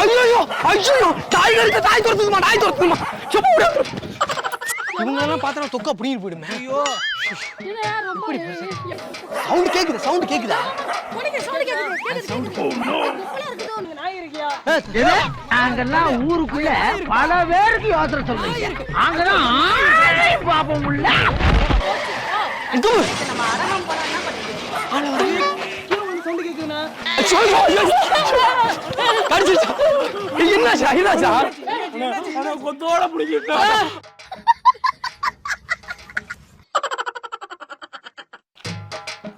ஐயோ ஐயோ தாய் கடிச்ச தாய் துரத்துதுமா நாய் துரத்துதுமா? சும்மா விடு. இவங்க எல்லாம் பார்த்தா தொக்கா புடிங்கிட்டு போயிடுமே. ஐயோ. சவுண்ட் கேக்குது சவுண்ட் கேக்குதா? உனக்கு சவுண்ட் கேக்குது கேக்குது கும்பலா இருக்குதோ இங்க நாய் இருக்கியா? நாங்கெல்லாம் ஊருக்குள்ள பல பேருக்கு யோசனை சொல்றீங்க. ஆளை பாப்போம் உள்ள. கடிச்சிருச்சா? என்னாச்சா என்னாச்சா கொத்தோட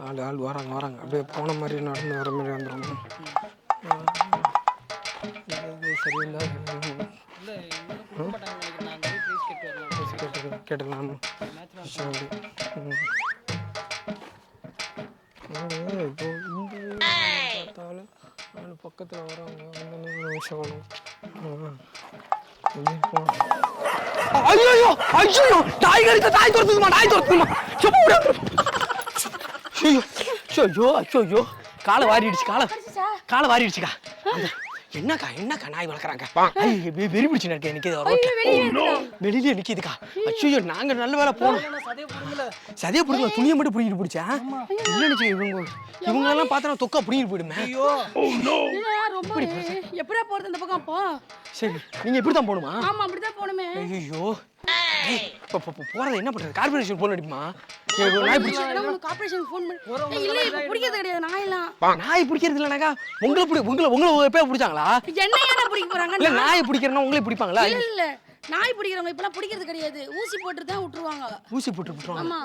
ஆள் ஆள் வராங்க வராங்க அப்படியே போன மாதிரி நடந்து வர மாதிரி வந்துடும் சரியில்லை சரி இப்போ பக்கத்தில் வராங்க வந்து ஐயோ ஐயோ தாய் கடிச்ச தாய் துரத்துதுமா நாய் துரத்துதுமா. ஐயோ ஐயோ ஐயோ காலை வாரிடுச்சு காலை. காலை வாரிடுச்சுக்கா. என்னக்கா என்னக்கா நாய் வளர்க்குறாங்க? வெறி பிடிச்சு நிற்க நிற்கிது ரோட்டில் வெளியிலே நிற்கிதுக்கா அச்சுயோ நாங்கள் நல்ல வேலை போகணும் சதையை பிடிக்கல துணியை மட்டும் பிடிக்கிட்டு பிடிச்சா இல்லைன்னு இவங்க இவங்க எல்லாம் பார்த்தா தொக்கா பிடிக்கிட்டு போயிடுமே. எப்படி போகிறது அந்த பக்கம்? போ. சரி நீங்கள் இப்படி தான் போகணுமா? ஆமா அப்படி தான் போகணுமே. ஐயோ போறது என்ன பண்றது? கார்பரேஷன் போன் நாய் பிடிச்சி கார்பரேஷன் பண்ணி? ஏய், இல்ல பிடிக்கிறது கிடையாது நாயெல்லாம். நாய் பிடிக்கிறது இல்லைனாக்கா உங்களை பிடி உங்களை உங்களை எப்போ பிடிச்சாங்களா? என்ன ஏன்னா பிடிக்க போறாங்க? இல்ல நாயை பிடிக்கிறனா உங்களே பிடிப்பாங்களா? இல்ல இல்ல. நாய் பிடிக்கிறவங்க இப்பெல்லாம் பிடிக்கிறது கிடையாது. ஊசி போட்டு தான் விட்டுருவாங்க. ஊசி போட்டு விட்டுருவாங்க. ஆமா.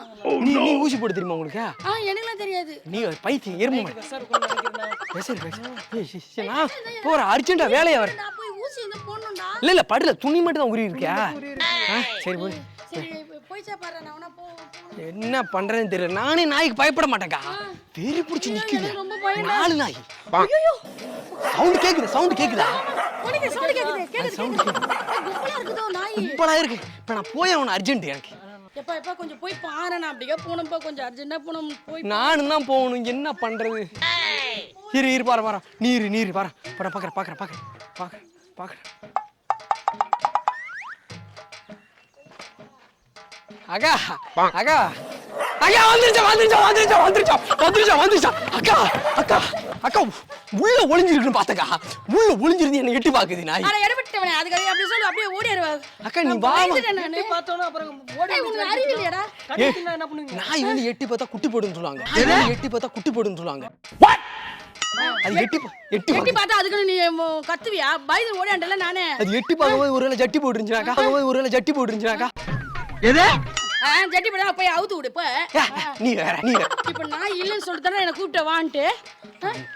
நீ நீ ஊசி போட்டு தெரியுமா உங்களுக்கு? ஆ எனக்குலாம் தெரியாது. நீ பைத்தியம் எறும்பு மாதிரி சார் நான். போற அர்ஜென்ட்டா வேலையா வர? நான் போய் ஊசி போடணும்டா. இல்ல இல்ல படுல துணி மட்டும் தான் உரி இருக்கியா சரி போய். பாரு. என்ன பண்றேன்னு தெரியல. நானே நாய்க்கு பயப்பட மாட்டேக்கா வெறி பிடிச்சி நிக்குது. நாலு நாய். சவுண்ட் கேக்குது சவுண்ட் கேக்குதா? உனக்கு சவுண்ட் கேக்குது கேக்குது கேக்குது. கும்பலா இருக்குதோ நாய்? இப்பலாம் இருக்கு. இப்ப நான் போய் அவன் அர்ஜென்ட் எனக்கு. எப்பா எப்பா கொஞ்சம் போய் பாரு. நான் அப்படியே போனப்பா கொஞ்சம் அர்ஜென்ட்டா போனோம் போய் நானும் தான் போகணும். என்ன பண்றது? இரு இரு பாரு பாரு. நீர் நீர் பாரு. பட பாக்குற பாக்குற பாக்குற பாக்குற பாக்குற அக்கா அக்கா. அக்கா வந்துருச்சா வந்துருச்சா வந்துருச்சா வந்துருச்சா வந்துருச்சா வந்துருச்சா. அக்கா அக்கா அக்கா உள்ள ஒளிஞ்சிருக்குன்னு பார்த்தக்கா. உள்ள ஒளிஞ்சிருந்து என்ன எட்டி பாக்குது நாய். அட எடுபட்டவனே அதுக்கு அப்படி சொல்லு அப்படியே ஓடிடுவா அக்கா நீ வா நானு. பார்த்தோன்னா அப்புறம் ஓடி உனக்கு அறிவு இல்லையாடா. என்ன பண்ணுவீங்க? நாய் வந்து எட்டி பார்த்தா குட்டி போடுன்னு சொல்லுவாங்க. எட்டி பார்த்தா குட்டி போடுன்னு சொல்லுவாங்க. அது எட்டி பா- எட்டி எட்டி பார்த்தா அதுக்கு நீ கத்துவியா? பயந்து ஓடியாண்டல நானே. அது எட்டி பார்க்கும்போது ஒருவேளை ஜட்டி போட்டுருந்துச்சுனாக்கா ஒருவேளை ஜட்டி போட்டுருந்துச்சுனாக்கா. எது? ஜட்டி போடா போய் அவுத்து விடு நீ வேற நீ இப்ப நான் இல்லைன்னு சொல்லிட்டு தானே என்ன கூப்பிட்ட வான்ட்டு?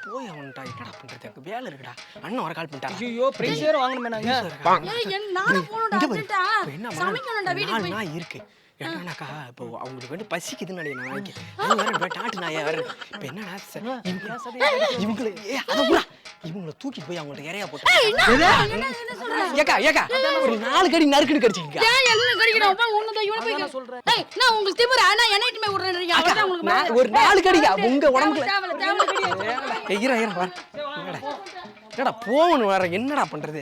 போய் அவன்டா என்னடா பண்றது? எனக்கு வேலை இருக்குடா. அண்ணன் வர கால் பண்ணிட்டாங்க ஐயோ பிரைஸ் வேற வாங்கணுமே நாங்க. ஏய் இங்க பாரு. அர்ஜென்ட்டா இப்ப என்ன சமைக்கணும்டா வீட்டுக்கு போய். நாய் இருக்கு. என்னன்னாக்கா இப்போ அவங்களுக்கு வந்து பசிக்குதுன்னு நினைக்கிறேன் நாட்டு நாயா வேற. இப்போ என்னன்னா இவங்களுக்கு அதை இவங்களை தூக்கி போய் அவங்கள்ட்ட இறையா போட்டு ஏக்கா ஏக்கா ஒரு நாலு கடி நறுக்கடி கடிச்சிக்கா எல்லாம் கடிக்கிறேன் உனதான் சொல்றேன். நான் உங்களுக்கு திமுற ஆனா என்னைக்குமே விடுறேன் ஒரு நாலு கடிக்கா? உங்க உடம்புல. ஐயரா ஐயரா என்னடா போகணும் வேற. என்னடா பண்றது?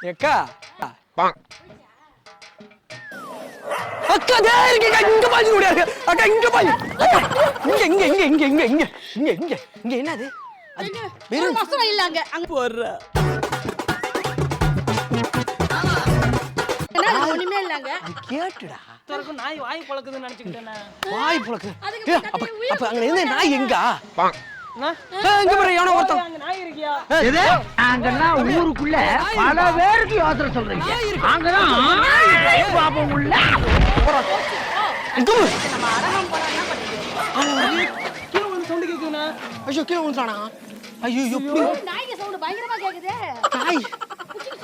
ஏக்கா. அக்கா தே இருக்கேக்கா இங்க பாஞ்சு முடியாது அக்கா இங்க பாஞ்சு இங்க இங்க இங்க இங்க இங்க இங்க இங்க இங்க இங்க என்னது? வெறும் மாசம் இல்ல அங்க. அங்க ஒண்ணுமே அங்க. கேட்டுடா. வரைக்கும் நாய் வாய் பழக்குதுன்னு நினைச்சுக்கிட்டேன். வாய் புழக்கு அப்ப அங்க இருந்த நாய் எங்க? எங்க பாரு எவனோ ஐயோ எப்படி நாய்க்கு சவுண்ட் பயங்கரமா கேக்குது.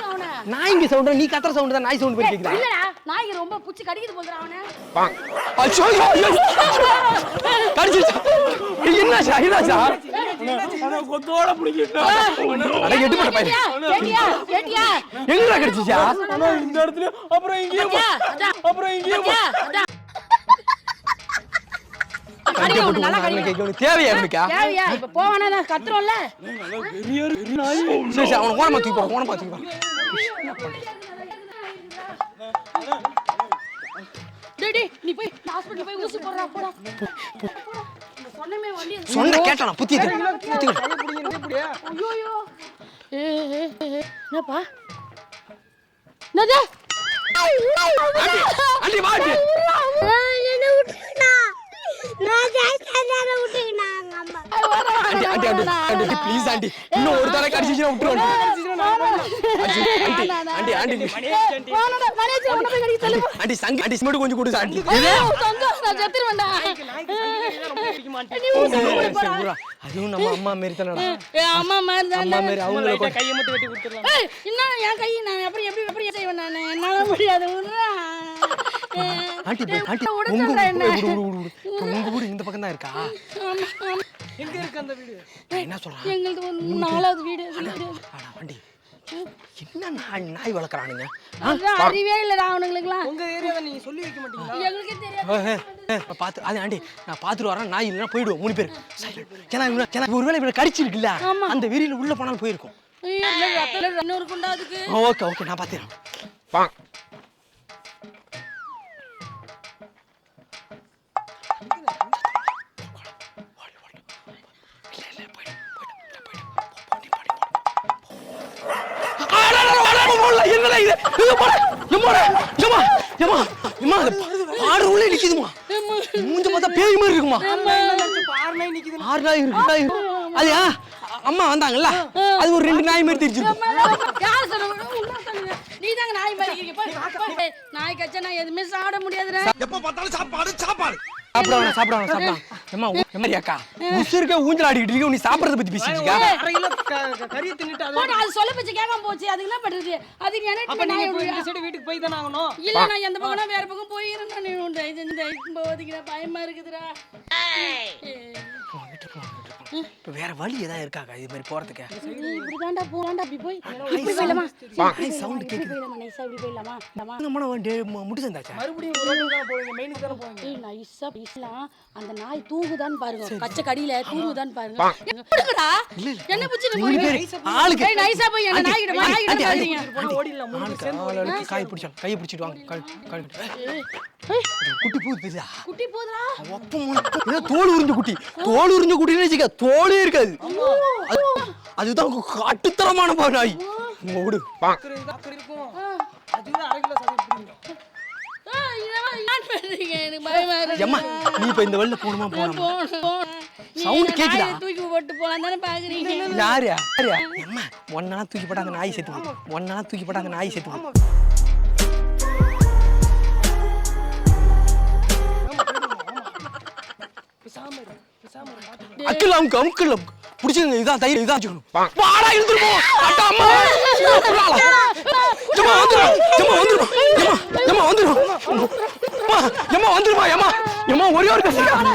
அவன. நாய்ங்க சவுண்ட் நீ கத்துற சவுண்ட் தான் நாய் சவுண்ட் போய் கேக்குதா? இல்லடா நாய்ங்க ரொம்ப புச்சி கடிக்குது போலடா அவன. அச்சோ ஐயோ கடிச்சிச்சு என்ன சாயிரா சார் கொத்தோட பிடிக்கிட்டா. அட எட்டு பட்ட பையன். கேட்டியா கேட்டியா எங்கடா கடிச்சிச்சா இந்த இடத்துல அப்புறம் இங்கேயே அப்புறம் இங்கேயே தேவையா இருக்கா? தேவையா? இப்ப போவானா கத்துறோம்ல. பெரிய பெரிய நாய். தூக்கி போ ஓரமா தூக்கி போ. நீ போய் ஹாஸ்பிடல் போய் ஊசி போடுறா போடா. சொன்னமே வண்டி சொன்ன கேட்டானா புத்தி புத்தி ஐயோ ஏ ஏ, ஏ, என்னப்பா? என்னது? அண்டி வாடி என்ன நான் அம்மா ப்ளீஸ் இன்னும் ஒரு தடவை கடிச்சிச்சுனா விட்டுருவோம் ஆண்டி ஆண்டி ஆண்டி ஆண்டி. சங்க ஆண்டி கொஞ்சம் கொடு ஆண்டி? நான். அதுவும் நம்ம அம்மா மாரி தானடா. ஏ, அம்மா மாதிரி அம்மா தான் மாரி அவங்கள கையை மட்டும் வெட்டி கொடுத்துடலாம்? ஏய், என்ன என் கை நான் எப்படி எப்படி எப்படி செய்வேன் நான்? என்னால முடியாது. ஆண்டி ஆண்டி விட உங்க என்ன? உங்க வீடு இந்த பக்கம் தான் இருக்கா? ஆமா, ஆமா. எங்க இருக்கு அந்த வீடு? நான் என்ன எங்களுது ஒரு நாலாவது வீடு வீடு. என்ன நாய் நாய் வளர்க்குறானுங்க? அறிவே இல்லடா அவனுங்களுக்குலாம். உங்க ஏரியாவை நீங்க சொல்லி வைக்க மாட்டீங்களா? எங்களுக்கே தெரியாது. பார்த்து அது ஆண்டி நான் பார்த்துட்டு வரேன் நாய் இல்லைன்னா போயிடுவோம் மூணு பேர். ஏன்னா இவனை- ஏன்னா ஒருவேளை இவனை கடிச்சிருக்குல்ல. அந்த வெறியில உள்ள போனாலும் போயிருக்கும். இன்னொரு குண்டா அதுக்கு ஓகே ஓகே நான் பார்த்துறேன் நிக்குதுமா மூஞ்ச பார்த்தா பேய் மாதிரி இருக்குமா ஆறு நாய் நிக்குது ஆறு நாய் இருக்கு நாய் இருக்கு. அது ஆ, அம்மா வந்தாங்கல்ல? அது ஒரு ரெண்டு நாய் மாதிரி சொன்னாங்க. நீதாங்க நாய் மாதிரி. நாய் கச்சா நான் எதுவுமே சாப்பிட முடியாதுடா. சாப்பிட வேணாம் சாப்பிட வேணாம் சாப்பிட வேணாம். எம்மா ஊ- எம்மாடி அக்கா உசுருக்க ஊஞ்சல் ஆடிக்கிட்டு இருக்க நீ சாப்பிடறத பத்தி பேசிட்டு அரை கிலோ க- க- கறியை தின்னுட்டு அது அது சொல்ல பேச்சு கேட்காம போச்சு அதுக்கு என்ன பண்றது? அதுக்கு அப்ப எனக்கு நீங்க இந்த விடுறியா? சைடு வீட்டுக்கு போய் தானே ஆகணும்? இல்ல நான் எந்த பக்கம் வேற பக்கம் இந்த இந்த இதுக்கு போவதுக்குடா பயமா இருக்குதுடா. இப்ப வேற வழி ஏதாவது இருக்காக்கா இது மாதிரி போறதுக்கு. நீ போய். இப்படி போயிடலாமா? நாய் sound இப்படி போயிடலாமா? நைஸா இப்படி போயிடலாமா? நம்ம வந்து முட்டு சந்தாச்சா மறுபடியும் ரோட்டுக்கு தானே போவீங்க மெயினுக்கு தானே போவீங்க ஏய் நைஸா பேசலாம். அந்த நாய் தூங்குதான்னு பாருங்க. கச்ச கடியில தூங்குதான்னு பாருங்க. என்ன புடிச்சு மூணு பேர் ஆளுக்கு. ஏய் நைஸா போய் என்ன நாய் கிட்ட நாய் கிட்ட ஆண்டி, ஆண்டி. பாருங்க போனா ஓடிடலாம்? மூணு பேர் சேர்ந்து ஆள் எடுத்து காய் பிடிச்சான் கையை பிடிச்சிட்டு வாங்க. குட்டி. பூ தெரியுதா குட்டி போதுடா ஒப்பம் ஏதோ தோல் உறிஞ்ச குட்டி. தோல் உறிஞ்ச குட்டின்னு வச்சுக்க. அது- அதுதான் கட்டுத்தரமான பா நாய் ஓடு. நீ இப்ப இந்த போகணுமா போணும், போணும். Sound கேக்குதா? நாயை தூக்கி போட்டு போலாம் தானே பாக்குறீங்க. யாரு? யாரு? எம்மா ஒன்னெல்லாம் தூக்கி போட்டா அந்த நாய் செத்து ஒன்னெல்லாம் தூக்கி போட்டா அந்த நாய் செத்து பேசாம இரு பேசாம இரு பாத்து அக்கில் அமுக்கு அமுக்கில் அமுக்கு பிடிச்சிருங்க இதான் தயிர் இதான் வச்சுக்கணும் வாடா இழுத்துருப்போம் அட்டா அம்மா. ஏம்மா வந்துரும் ஏம்மா வந்துரும் ஏம்மா ஏம்மா வந்துரும். ஏம்மா வந்துருமா ஏம்மா ஏம்மா ஒரே ஒரு கஷ்டம்.